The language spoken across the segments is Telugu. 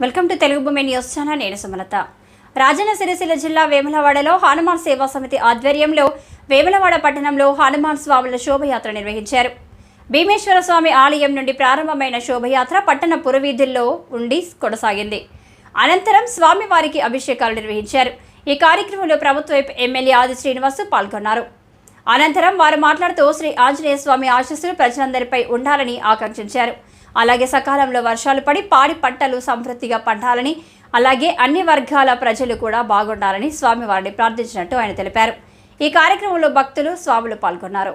వెల్కమ్ టు తెలుగు భూమి న్యూస్ ఛానల్ నేను సుమలత. రాజన్న సిరిసిల్ల జిల్లా వేములవాడలో హనుమాన్ సేవా సమితి ఆధ్వర్యంలో వేములవాడ పట్టణంలో హనుమాన్ స్వాముల శోభయాత్ర నిర్వహించారు. భీమేశ్వర స్వామి ఆలయం నుండి ప్రారంభమైన శోభయాత్ర పట్టణ పురవీధుల్లో ఉండి కొనసాగింది. అనంతరం స్వామివారికి అభిషేకాలు నిర్వహించారు. ఈ కార్యక్రమంలో ప్రభుత్వ ఎమ్మెల్యే ఆది శ్రీనివాస్ పాల్గొన్నారు. అనంతరం వారు మాట్లాడుతూ శ్రీ ఆంజనేయ స్వామి ఆశస్సులు ప్రజలందరిపై ఉండాలని ఆకాంక్షించారు. అలాగే సకాలంలో వర్షాలు పడి పాడి పంటలు సమృద్ధిగా పండాలని అలాగే అన్ని వర్గాల ప్రజలు కూడా బాగుండాలని స్వామివారిని ప్రార్థించినట్టు ఆయన తెలిపారు. ఈ కార్యక్రమంలో భక్తులు స్వాములు పాల్గొన్నారు.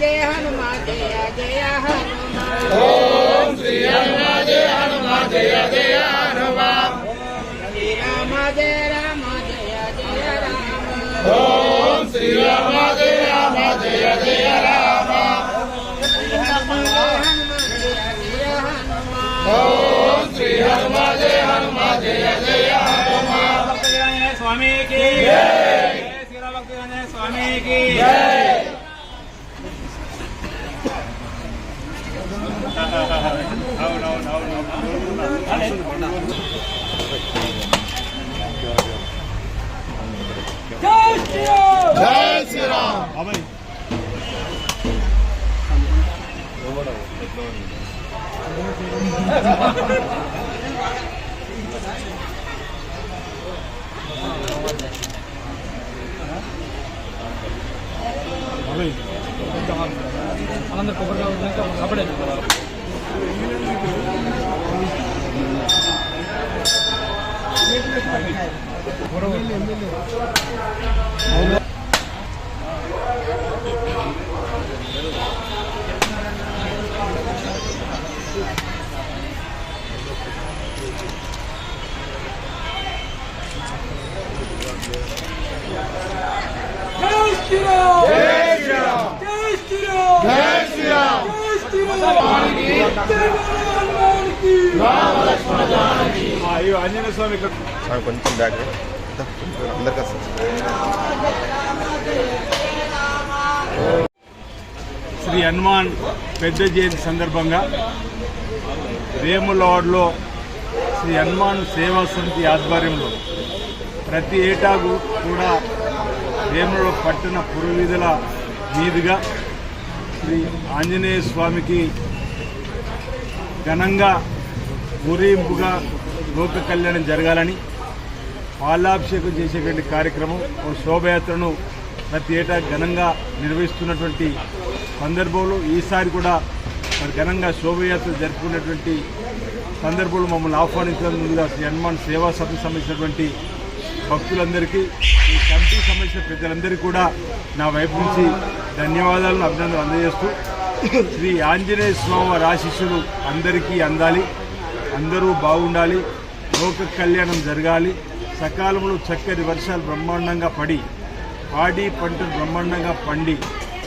జయ హనుమ జయ జయ హనుమ. ఓం శ్రీ హనుమ జయ హనుమ జయ జయ హనుమ. శ్రీరామ జయ రామ జయ జయ రామ. ఓం శ్రీ రామ జయ రామ జయ జయ రామ. శ్రీ హనుమ జయ హనుమ జయ జయ హనుమ. ఓం శ్రీ హనుమ జయ హనుమ జయ జయ హనుమ స్వామికి జై. శ్రీరామ భక్తి స్వామికి జై శ్రీరామ్ అమ్మాయి ఎవడవు हाँ ये आंजनेय स्वामी का हाँ पंचम बैग है అందరికీ శ్రీ హనుమాన్ పెద్ద జయంతి సందర్భంగా వేములవాడలో శ్రీ హనుమాన్ సేవా సమితి ఆధ్వర్యంలో ప్రతి ఏటా కూడా వేముల పట్టణ పురవీధుల మీదుగా శ్రీ ఆంజనేయ స్వామికి ఘనంగా ఊరేంపుగా లోక కళ్యాణం జరగాలని పాలాభిషేకం చేసేటువంటి కార్యక్రమం ఓ శోభయాత్రను ప్రతి ఏటా ఘనంగా నిర్వహిస్తున్నటువంటి సందర్భంలో ఈసారి కూడా మరి ఘనంగా శోభయాత్ర జరుపుకున్నటువంటి సందర్భంలో మమ్మల్ని ఆహ్వానించడం ముందుగా శ్రీ హనుమాన్ సేవా సభకు సంబంధించినటువంటి భక్తులందరికీ ఈ కమిటీకి సంబంధించిన ప్రజలందరికీ కూడా నా వైపు నుంచి ధన్యవాదాలను అభినందనలు అందజేస్తూ శ్రీ ఆంజనేయ స్వామి వారి ఆశీస్సులు అందరికీ అందాలి అందరూ బాగుండాలి లోక కళ్యాణం జరగాలి. సకాలంలో చక్కటి వర్షాలు బ్రహ్మాండంగా పడి పాడి పంటలు బ్రహ్మాండంగా పండి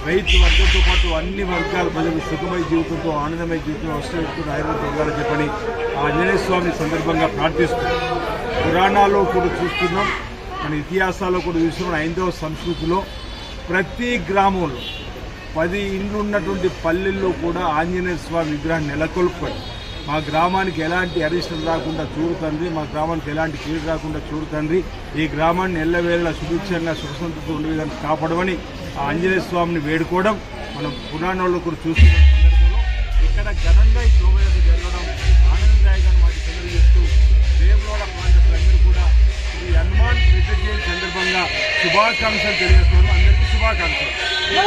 రైతు వర్గంతో పాటు అన్ని వర్గాల ప్రజలు సుఖమయ జీవితంతో ఆనందమయ జీవితంలో వస్తూ ఆయుర్వేద ఉండాలని చెప్పని ఆంజనేయ స్వామి సందర్భంగా ప్రార్థిస్తూ పురాణాల్లో కూడా చూస్తున్నాం. మన ఇతిహాసాల్లో కూడా చూస్తున్నాం. ఐదవ సంస్కృతిలో ప్రతి గ్రామంలో పది ఇండ్లు ఉన్నటువంటి పల్లెల్లో కూడా ఆంజనేయ స్వామి విగ్రహాన్ని నెలకొల్పండి మా గ్రామానికి ఎలాంటి అరిష్టం రాకుండా చూడుతండ్రి మా గ్రామానికి ఎలాంటి కీడు రాకుండా చూడుతండ్రి ఈ గ్రామాన్ని ఎల్లవేళ సుభిక్షంగా సుఖసంతతో ఉండే విధంగా కాపాడమని ఆ ఆంజనేయ స్వామిని వేడుకోవడం మనం పురాణాల్లో కూడా చూస్తున్న సందర్భంలో. ఇక్కడ ఘనంగా ఈ శోభయాత్ర జరగడం ఆనందదాయకంగా మాకు తెలియజేస్తూ వేములవాడ ప్రాంత ప్రజలు కూడా ఈ హనుమాన్ విజయ జయంతి సందర్భంగా శుభాకాంక్షలు తెలియజేస్తున్నాను